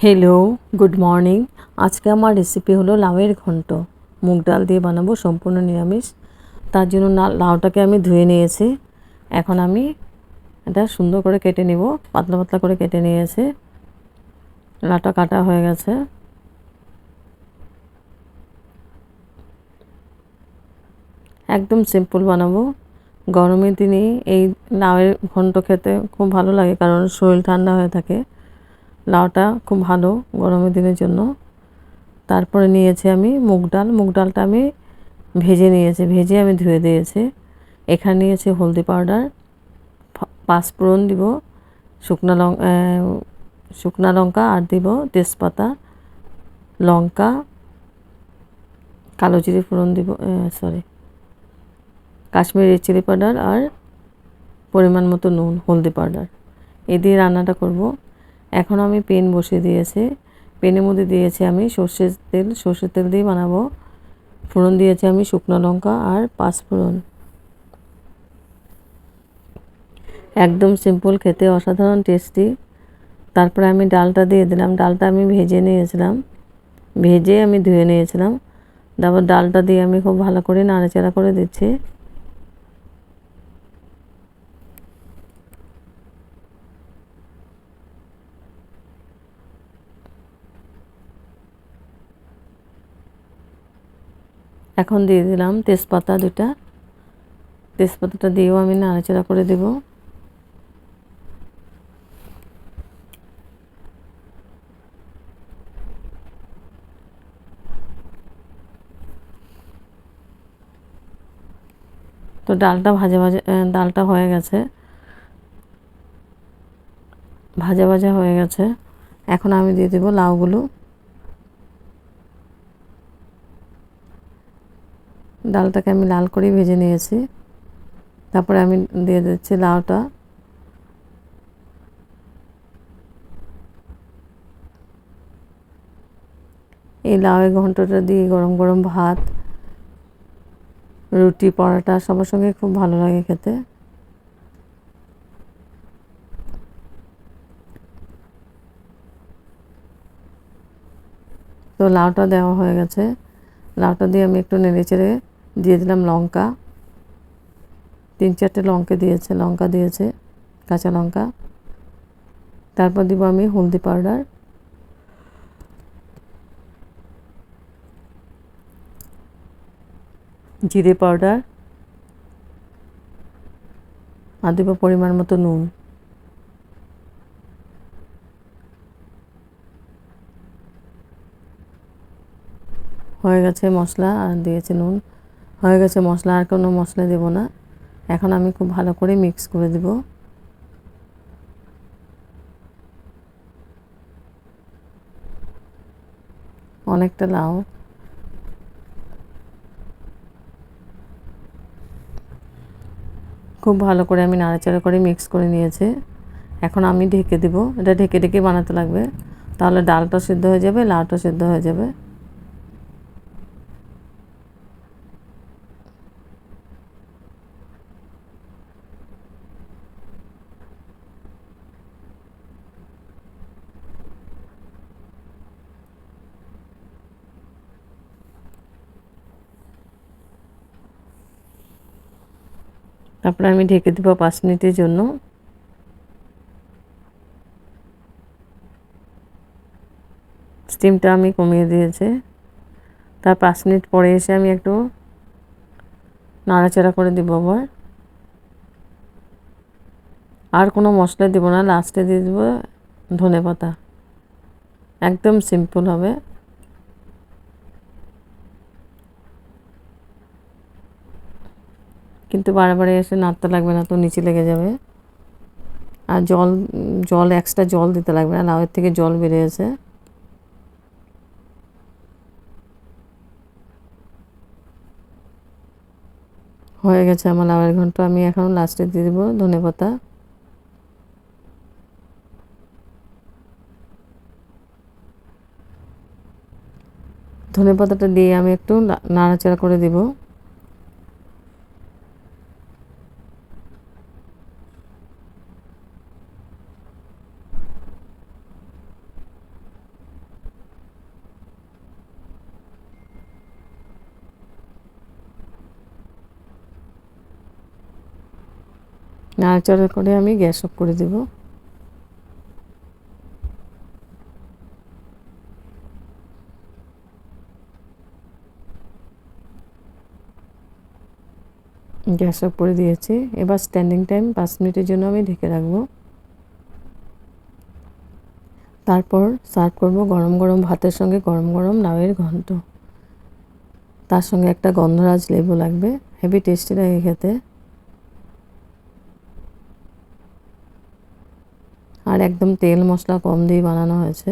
Hello good morning আজকে আমার recipe হলো লাউয়ের ঘন্ট। মুগ ডাল দিয়ে বানাবো সম্পূর্ণ নিরামিষ। তার জন্য লাউটাকে আমি ধুয়ে নিয়েছি। এখন আমি এটা সুন্দর করে কেটে নেব। পাতলা পাতলা করে কেটে নিয়েছি। লাউটা কাটা হয়ে গেছে। একদম সিম্পল বানাবো। গরমের দিনে এই লাউয়ের ঘন্ট খেতে খুব ভালো লাগে কারণ শরীর ঠান্ডা হয়ে থাকে। লাউটা খুব ভালো গরমের দিনের জন্য। তারপরে নিয়েছি আমি মুগ ডাল। মুগ ডালটা আমি ভেজে নিয়েছি, ভেজে আমি ধুয়ে দিয়েছি। এখানে নিয়েছি হলদি পাউডার পাঁচফোড়ন দিব, শুকনো লঙ্কা শুকনা লঙ্কা আর দিব তেজপাতা, লঙ্কা, কালো জিরে ফোড়ন দিব সরি কাশ্মীরি চিলি পাউডার আর পরিমাণ মতো নুন, হলদি পাউডার। এ দিয়ে রান্নাটা করব। এখন আমি পেন বসিয়ে দিয়েছি। পেনের মধ্যে দিয়েছি আমি সর্ষের তেল। সর্ষের তেল দিয়ে বানাবো। ফোড়ন দিয়েছি আমি শুকনো লঙ্কা আর পাঁচ ফোড়ন। একদম সিম্পল খেতে অসাধারণ টেস্টি তারপরে আমি ডালটা দিয়ে দিলাম। ডালটা আমি ভেজে নিয়েছিলাম। ভেজে আমি ধুয়ে নিয়েছিলাম। তারপর ডালটা দিয়ে আমি খুব ভালো করে নাড়াচাড়া করে দিচ্ছি। এখন দিয়ে দিলাম তেজপাতা দুটা। তেজপাতাটা দিয়েও আমি নাড়াচাড়া করে দেব। তো ডালটা ভাজা ভাজা ডালটা হয়ে গেছে। ভাজা ভাজা হয়ে গেছে। এখন আমি দিয়ে দেবো লাউগুলো। ডালটাকে আমি লাল করে ভেজে নিয়েছি। তারপরে আমি দিয়ে দিচ্ছি লাউটা। এই লাউয়ের ঘন্টটা দিয়ে গরম গরম ভাত, রুটি, পরোটা সবার সঙ্গে খুব ভালো লাগে খেতে। তো লাউটা দেওয়া হয়ে গেছে। লাউটা দিয়ে আমি একটু নেড়ে চেড়ে দিয়ে দিলাম লঙ্কা। তিন চারটে লঙ্কা দিয়েছে লঙ্কা দিয়েছে, কাঁচা লঙ্কা। তারপর দিব আমি হলদি পাউডার। জিরে পাউডার। আর দেবো পরিমাণ মতো নুন। হয়ে গেছে মশলা, আর দিয়েছি নুন। হয়ে গেছে মশলা, আর কোনো মশলা দেব না। এখন আমি খুব ভালো করে মিক্স করে দেব। অনেকটা লাউ। খুব ভালো করে আমি নাড়াচাড়া করে মিক্স করে নিয়েছি। এখন আমি ঢেকে দেব। এটা ঢেকে ঢেকে বানাতে লাগবে। তাহলে ডালটা সিদ্ধ হয়ে যাবে, লাউটা সিদ্ধ হয়ে যাবে। তারপরে আমি ঢেকে দেবো পাঁচ মিনিটের জন্য। স্টিমটা আমি কমিয়ে দিয়েছে। তার পাঁচ মিনিট পরে এসে আমি একটু নাড়াচাড়া করে দেবো আবার। আর কোনো মশলা দেবো না লাস্টে দিয়ে দেবো ধনে পাতা একদম সিম্পল হবে। কিন্তু বারে এসে নাড়তে লাগবে না তো নিচে লেগে যাবে। আর জল জল এক্সট্রা জল দিতে লাগবে না লাউয়ের থেকে জল বেরিয়েছে হয়ে গেছে আমার লাউয়ের ঘন্ট, আমি এখন লাস্টে দিয়ে দেবো ধনে পাতা। ধনে পাতাটা দিয়ে আমি একটু নাড়াচাড়া করে দিব। নাড়াচাড়া করে আমি গ্যাস অফ করে দেব। গ্যাস অফ করে দিয়েছি। এবার স্ট্যান্ডিং টাইম পাঁচ মিনিটের জন্য আমি ঢেকে রাখব। তারপর সার্ভ করব গরম গরম ভাতের সঙ্গে গরম গরম লাউয়ের ঘন্ট। তার সঙ্গে একটা গন্ধরাজ লেবু লাগবে। হেভি টেস্টি লাগে খেতে। আর একদম তেল মশলা কম দিয়ে বানানো হয়েছে।